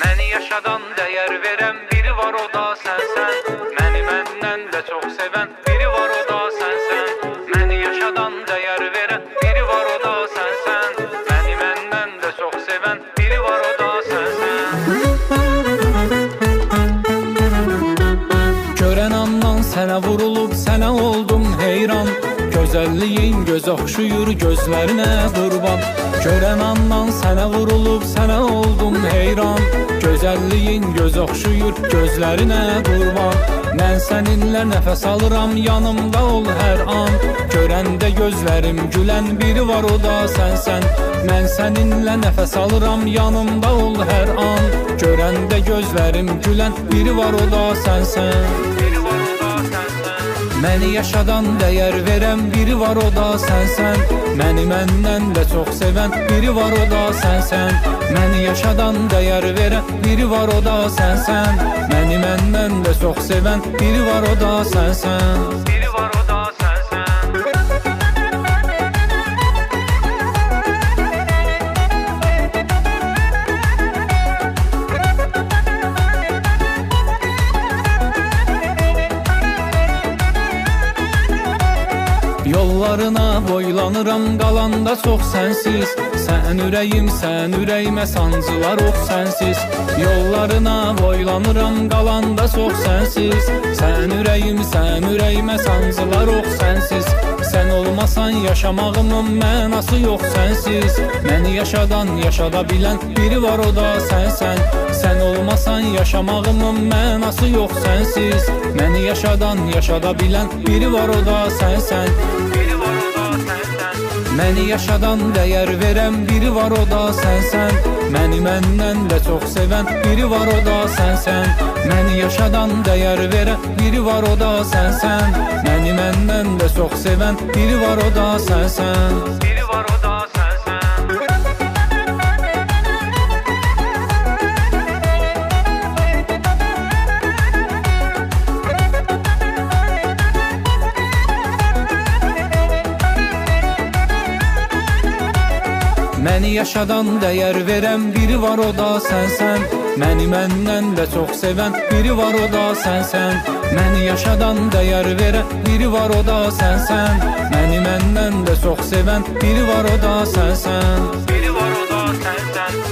Məni yaşadan dəyər verən biri var o da sənsən Məni məndən də çox sevən biri var o da sənsən Məni yaşadan dəyər verən biri var o da sənsən Məni məndən də çox sevən biri var o da sənsən Görən andan sənə vurulub sənə oldum heyran Gözəlliyin göz oxşuyur gözlərinə qurban Görən andan sənə vurulub sənə oldum heyran. Gözəlliyin göz oxşuyur gözlərinə qurban Mən səninlə nəfəs alıram yanımda ol hər an. Görəndə gözlərim gülən biri var o da sənsən Mən səninlə nəfəs alıram yanımda ol hər an. Görəndə gözlərim gülən biri var o da sənsən Məni yaşadan dəyər verən biri var o da sənsən Məni məndən də çox sevən biri var o da sənsən Məni yaşadan dəyər verən biri var o da sənsən Məni məndən də çox sevən biri var o da sənsən Biri var Yollarına boylanıram qalanda çox sənsiz Sən ürəyim, sən ürəyimə sancılar ox sənsiz Yollarına boylanıram qalanda çox sənsiz Sən ürəyim, sən ürəyimə sancılar ox sənsiz Sən olmasan yaşamağımın mənası yox sənsiz Məni yaşadan yaşada bilən biri var o da sənsən Sən olmasan yaşamağımın mənası yox sənsiz Məni yaşadan yaşada bilən biri var o da sənsən Məni yaşadan dəyər verən biri var o da sənsən məndən də çox sevən biri var o da sənsən Məni yaşadan dəyər verən biri var o da sənsən Məni məndən də çox sevən biri var o da sənsən Biri var o da Məni yaşadan dəyər verən biri var o da sənsən Məni məndən də çox sevən biri var o da sənsən Məni yaşadan dəyər verən biri var o da sənsən Məni məndən də çox sevən biri var o da sənsən Biri var o da sənsən